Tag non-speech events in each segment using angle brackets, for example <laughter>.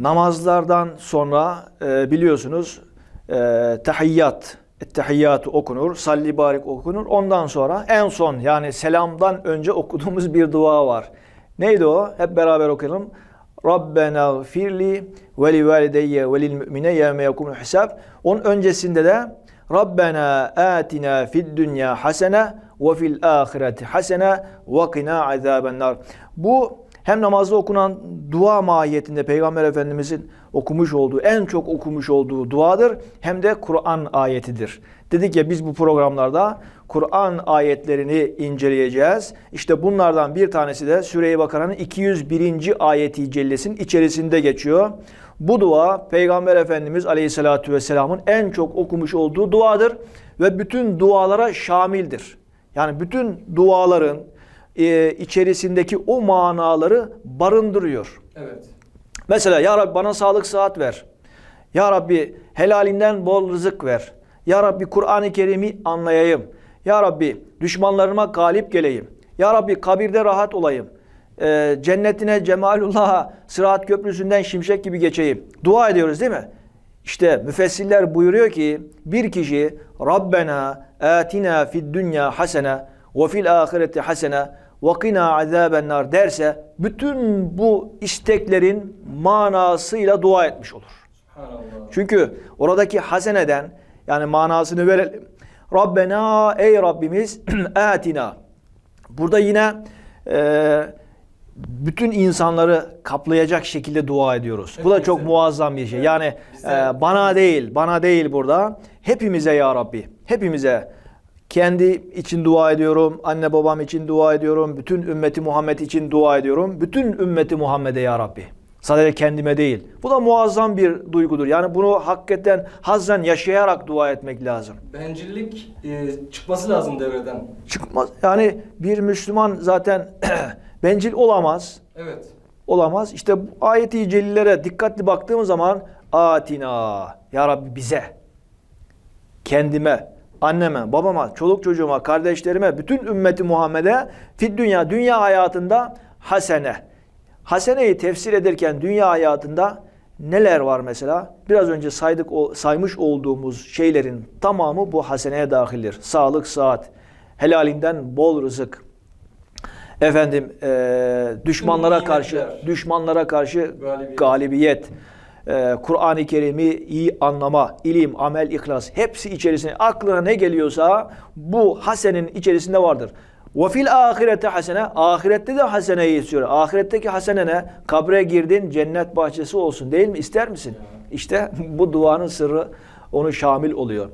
Namazlardan sonra e, biliyorsunuz e, tahiyyat, ettehiyyatı okunur, salli barik okunur. Ondan sonra en son yani selamdan önce okuduğumuz bir dua var. Neydi o? Hep beraber okuyalım. Rabbena gfirli ve li valideyye ve lil mü'mine yevme yekumul hisab. Onun öncesinde de Rabbena atina fid dünya hasene ve fil ahireti hasene ve qina azabennar. Bu hem namazda okunan dua mahiyetinde Peygamber Efendimizin okumuş olduğu, en çok okumuş olduğu duadır. Hem de Kur'an ayetidir. Dedik ya biz bu programlarda Kur'an ayetlerini inceleyeceğiz. İşte bunlardan bir tanesi de Süre-i Bakara'nın 201. ayeti cellesinin içerisinde geçiyor. Bu dua Peygamber Efendimiz Aleyhisselatü Vesselam'ın en çok okumuş olduğu duadır ve bütün dualara şamildir. Yani bütün duaların e, içerisindeki o manaları barındırıyor. Evet. Mesela Ya Rabbi bana sağlık sıhhat ver. Ya Rabbi helalinden bol rızık ver. Ya Rabbi Kur'an-ı Kerim'i anlayayım. Ya Rabbi düşmanlarıma galip geleyim. Ya Rabbi kabirde rahat olayım. Ee, cennetine cemalullah'a sıraat köprüsünden şimşek gibi geçeyim. Dua ediyoruz değil mi? İşte müfessirler buyuruyor ki bir kişi Rabbena atina fid dünya hasene ve fil ahireti hasene qina azabennar derse bütün bu isteklerin manasıyla dua etmiş olur. Çünkü oradaki haseneden yani manasını verelim. Rabbena ey Rabbimiz <clears throat> atina. Burada yine e, bütün insanları kaplayacak şekilde dua ediyoruz. Bu da çok muazzam bir şey. Yani e, bana değil, bana değil burada. Hepimize ya Rabbi. Hepimize. Kendi için dua ediyorum, anne babam için dua ediyorum, bütün ümmeti Muhammed için dua ediyorum. Bütün ümmeti Muhammed'e ya Rabbi. Sadece kendime değil. Bu da muazzam bir duygudur. Yani bunu hakikaten hazzen yaşayarak dua etmek lazım. Bencillik e, çıkması lazım devreden. Çıkmaz. Yani bir Müslüman zaten <clears throat> bencil olamaz. Evet. Olamaz. İşte bu ayeti celillere dikkatli baktığım zaman atina ya Rabbi bize kendime anneme, babama, çoluk çocuğuma, kardeşlerime, bütün ümmeti Muhammed'e fid dünya, dünya hayatında hasene. Haseneyi tefsir ederken dünya hayatında neler var mesela? Biraz önce saydık saymış olduğumuz şeylerin tamamı bu haseneye dahildir. Sağlık, sıhhat, helalinden bol rızık. Efendim eee, düşmanlara karşı düşmanlara karşı Galibiyet. galibiyet, eee, Kur'an-ı Kerim'i iyi anlama, ilim, amel, ihlas hepsi içerisinde aklına ne geliyorsa bu hasenin içerisinde vardır. Ve fil ahirete hasene, ahirette de haseneyi istiyor. Ahiretteki hasene ne? Kabre girdin, cennet bahçesi olsun değil mi? İster misin? İşte <laughs> bu duanın sırrı onu şamil oluyor.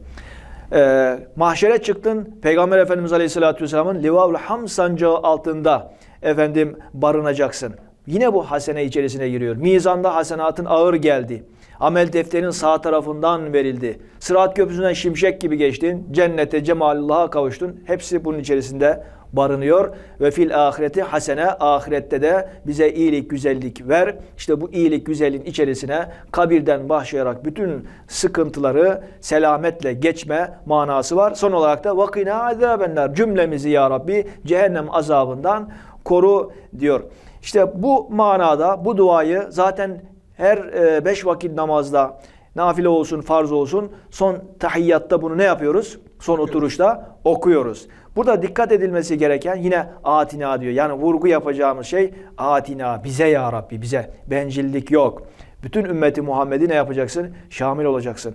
Ee, mahşere çıktın, Peygamber Efendimiz Aleyhisselatü Vesselam'ın Livaul Ham sancağı altında efendim barınacaksın. Yine bu hasene içerisine giriyor. Mizanda hasenatın ağır geldi. Amel defterin sağ tarafından verildi. Sırat köprüsünden şimşek gibi geçtin. Cennete, cemalullah'a kavuştun. Hepsi bunun içerisinde barınıyor. Ve fil ahireti hasene, ahirette de bize iyilik, güzellik ver. İşte bu iyilik, güzelliğin içerisine kabirden başlayarak bütün sıkıntıları selametle geçme manası var. Son olarak da vakina azabenler cümlemizi ya Rabbi cehennem azabından koru diyor. İşte bu manada bu duayı zaten her e, beş vakit namazda nafile olsun, farz olsun son tahiyyatta bunu ne yapıyoruz? Son oturuşta okuyoruz. Burada dikkat edilmesi gereken yine atina diyor. Yani vurgu yapacağımız şey atina bize ya Rabbi bize. Bencillik yok. Bütün ümmeti Muhammed'i ne yapacaksın? Şamil olacaksın.